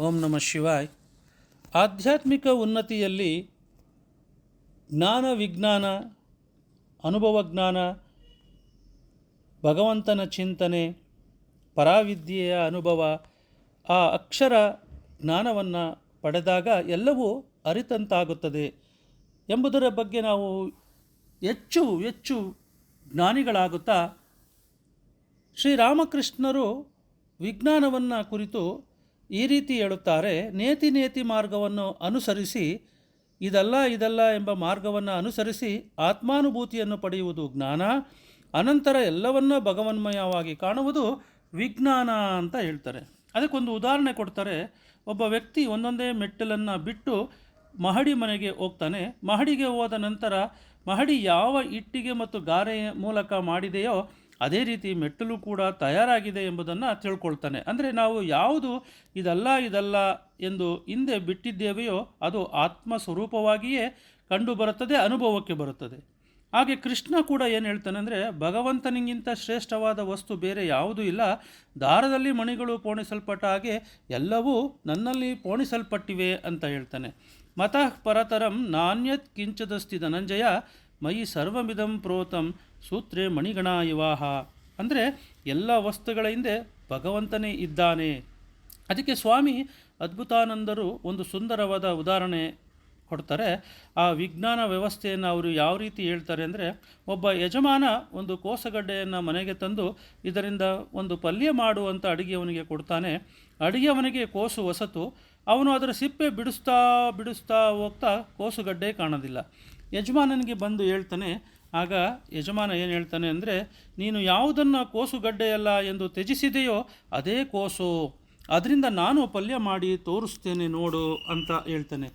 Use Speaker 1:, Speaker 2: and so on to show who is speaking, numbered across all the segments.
Speaker 1: ಓಂ ನಮಃ ಶಿವಾಯ್. ಆಧ್ಯಾತ್ಮಿಕ ಉನ್ನತಿಯಲ್ಲಿ ಜ್ಞಾನ ವಿಜ್ಞಾನ, ಅನುಭವ ಜ್ಞಾನ, ಭಗವಂತನ ಚಿಂತನೆ, ಪರಾವಿದ್ಯೆಯ ಅನುಭವ, ಆ ಅಕ್ಷರ ಜ್ಞಾನವನ್ನು ಪಡೆದಾಗ ಎಲ್ಲವೂ ಅರಿತಂತಾಗುತ್ತದೆ ಎಂಬುದರ ಬಗ್ಗೆ ನಾವು ಹೆಚ್ಚು ಹೆಚ್ಚು ಜ್ಞಾನಿಗಳಾಗುತ್ತಾ ಶ್ರೀರಾಮಕೃಷ್ಣರು ವಿಜ್ಞಾನವನ್ನು ಕುರಿತು ಈ ರೀತಿ ಹೇಳುತ್ತಾರೆ, ನೇತಿ ನೇತಿ ಮಾರ್ಗವನ್ನು ಅನುಸರಿಸಿ, ಇದಲ್ಲ ಇದಲ್ಲ ಎಂಬ ಮಾರ್ಗವನ್ನು ಅನುಸರಿಸಿ ಆತ್ಮಾನುಭೂತಿಯನ್ನು ಪಡೆಯುವುದು ಜ್ಞಾನ, ಅನಂತರ ಎಲ್ಲವನ್ನ ಭಗವನ್ಮಯವಾಗಿ ಕಾಣುವುದು ವಿಜ್ಞಾನ ಅಂತ ಹೇಳ್ತಾರೆ. ಅದಕ್ಕೊಂದು ಉದಾಹರಣೆ ಕೊಡ್ತಾರೆ, ಒಬ್ಬ ವ್ಯಕ್ತಿ ಒಂದೊಂದೇ ಮೆಟ್ಟಲನ್ನು ಬಿಟ್ಟು ಮಹಡಿ ಮನೆಗೆ ಹೋಗ್ತಾನೆ. ಮಹಡಿಗೆ ಹೋದ ನಂತರ ಮಹಡಿ ಯಾವ ಇಟ್ಟಿಗೆ ಮತ್ತು ಗಾರೆಯ ಮೂಲಕ ಮಾಡಿದೆಯೋ ಅದೇ ರೀತಿ ಮೆಟ್ಟಲು ಕೂಡ ತಯಾರಾಗಿದೆ ಎಂಬುದನ್ನು ತಿಳ್ಕೊಳ್ತಾನೆ. ಅಂದರೆ ನಾವು ಯಾವುದು ಇದಲ್ಲ ಇದಲ್ಲ ಎಂದು ಹಿಂದೆ ಬಿಟ್ಟಿದ್ದೇವೆಯೋ ಅದು ಆತ್ಮ ಸ್ವರೂಪವಾಗಿಯೇ ಕಂಡು ಬರುತ್ತದೆ, ಅನುಭವಕ್ಕೆ ಬರುತ್ತದೆ. ಹಾಗೆ ಕೃಷ್ಣ ಕೂಡ ಏನು ಹೇಳ್ತಾನೆ ಅಂದರೆ, ಭಗವಂತನಿಗಿಂತ ಶ್ರೇಷ್ಠವಾದ ವಸ್ತು ಬೇರೆ ಯಾವುದೂ ಇಲ್ಲ. ದಾರದಲ್ಲಿ ಮಣಿಗಳು ಪೋಣಿಸಲ್ಪಟ್ಟ ಹಾಗೆ ಎಲ್ಲವೂ ನನ್ನಲ್ಲಿ ಪೋಣಿಸಲ್ಪಟ್ಟಿವೆ ಅಂತ ಹೇಳ್ತಾನೆ. ಮತಃ ಪರತರಂ ನಾಣ್ಯತ್ ಕಿಂಚದಸ್ತಿ ಧನಂಜಯ ಮಯಿ ಸರ್ವಮಿದಂ ಪ್ರೋತಂ ಸೂತ್ರೆ ಮಣಿಗಣ ಇವಾಹ ಅಂದರೆ ಎಲ್ಲ ವಸ್ತುಗಳ ಹಿಂದೆ ಭಗವಂತನೇ ಇದ್ದಾನೆ. ಅದಕ್ಕೆ ಸ್ವಾಮಿ ಅದ್ಭುತಾನಂದರು ಒಂದು ಸುಂದರವಾದ ಉದಾಹರಣೆ ಕೊಡ್ತಾರೆ. ಆ ವಿಜ್ಞಾನ ವ್ಯವಸ್ಥೆಯನ್ನು ಅವರು ಯಾವ ರೀತಿ ಹೇಳ್ತಾರೆ ಅಂದರೆ, ಒಬ್ಬ ಯಜಮಾನ ಒಂದು ಕೋಸಗಡ್ಡೆಯನ್ನು ಮನೆಗೆ ತಂದು ಇದರಿಂದ ಒಂದು ಪಲ್ಯ ಮಾಡುವಂಥ ಅಡುಗೆಯವನಿಗೆ ಕೊಡ್ತಾನೆ. ಅಡುಗೆಯವನಿಗೆ ಕೋಸು ಹೊಸತು. ಅವನು ಅದರ ಸಿಪ್ಪೆ ಬಿಡಿಸ್ತಾ ಬಿಡಿಸ್ತಾ ಹೋಗ್ತಾ ಕೋಸುಗಡ್ಡೆ ಕಾಣೋದಿಲ್ಲ. ಯಜಮಾನನಿಗೆ ಬಂದು ಹೇಳ್ತಾನೆ, ಆಗ ಯಜಮಾನ ಏನು ಹೇಳ್ತಾನೆ ಅಂದರೆ, ನೀನು ಯಾವುದನ್ನು ಕೋಸುಗಡ್ಡೆಯಲ್ಲ ಎಂದು ತ್ಯಜಿಸಿದೆಯೋ ಅದೇ ಕೋಸು, ಅದರಿಂದ ನಾನು ಪಲ್ಯ ಮಾಡಿ ತೋರಿಸ್ತೇನೆ ನೋಡು ಅಂತ ಹೇಳ್ತಾನೆ.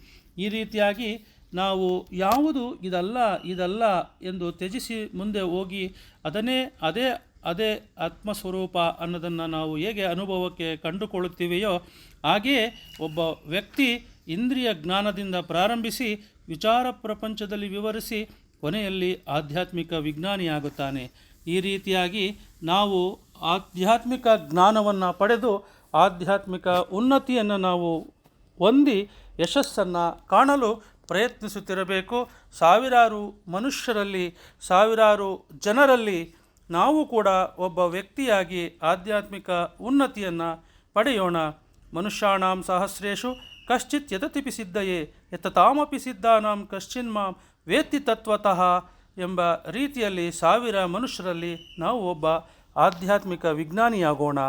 Speaker 1: ಈ ರೀತಿಯಾಗಿ ನಾವು ಯಾವುದು ಇದಲ್ಲ ಇದಲ್ಲ ಎಂದು ತ್ಯಜಿಸಿ ಮುಂದೆ ಹೋಗಿ ಅದನ್ನೇ ಅದೇ ಅದೇ ಆತ್ಮಸ್ವರೂಪ ಅನ್ನೋದನ್ನು ನಾವು ಹೇಗೆ ಅನುಭವಕ್ಕೆ ಕಂಡುಕೊಳ್ಳುತ್ತೀವೆಯೋ ಹಾಗೆಯೇ ಒಬ್ಬ ವ್ಯಕ್ತಿ ಇಂದ್ರಿಯ ಜ್ಞಾನದಿಂದ ಪ್ರಾರಂಭಿಸಿ ವಿಚಾರ ಪ್ರಪಂಚದಲ್ಲಿ ವಿವರಿಸಿ ಕೊನೆಯಲ್ಲಿ ಆಧ್ಯಾತ್ಮಿಕ ವಿಜ್ಞಾನಿಯಾಗುತ್ತಾನೆ. ಈ ರೀತಿಯಾಗಿ ನಾವು ಆಧ್ಯಾತ್ಮಿಕ ಜ್ಞಾನವನ್ನು ಪಡೆದು ಆಧ್ಯಾತ್ಮಿಕ ಉನ್ನತಿಯನ್ನು ನಾವು ಹೊಂದಿ ಯಶಸ್ಸನ್ನು ಕಾಣಲು ಪ್ರಯತ್ನಿಸುತ್ತಿರಬೇಕು. ಸಾವಿರಾರು ಮನುಷ್ಯರಲ್ಲಿ, ಸಾವಿರಾರು ಜನರಲ್ಲಿ ನಾವು ಕೂಡ ಒಬ್ಬ ವ್ಯಕ್ತಿಯಾಗಿ ಆಧ್ಯಾತ್ಮಿಕ ಉನ್ನತಿಯನ್ನು ಪಡೆಯೋಣ. ಮನುಷ್ಯಾಣಾಂ ಸಹಸ್ರೇಶು ಕಶ್ಚಿತ್ ಯತತಿಪಿ ಸಿದ್ಧಯೇ ಯತತಾಮಪಿ ಸಿದ್ಧಾನಾಂ ಕಶ್ಚಿನ್ ಮಾಂ ವೇತ್ತಿ ತತ್ವತಃ ಎಂಬ ರೀತಿಯಲ್ಲಿ ಸಾವಿರ ಮನುಷ್ಯರಲ್ಲಿ ನಾವು ಒಬ್ಬ ಆಧ್ಯಾತ್ಮಿಕ ವಿಜ್ಞಾನಿಯಾಗೋಣ.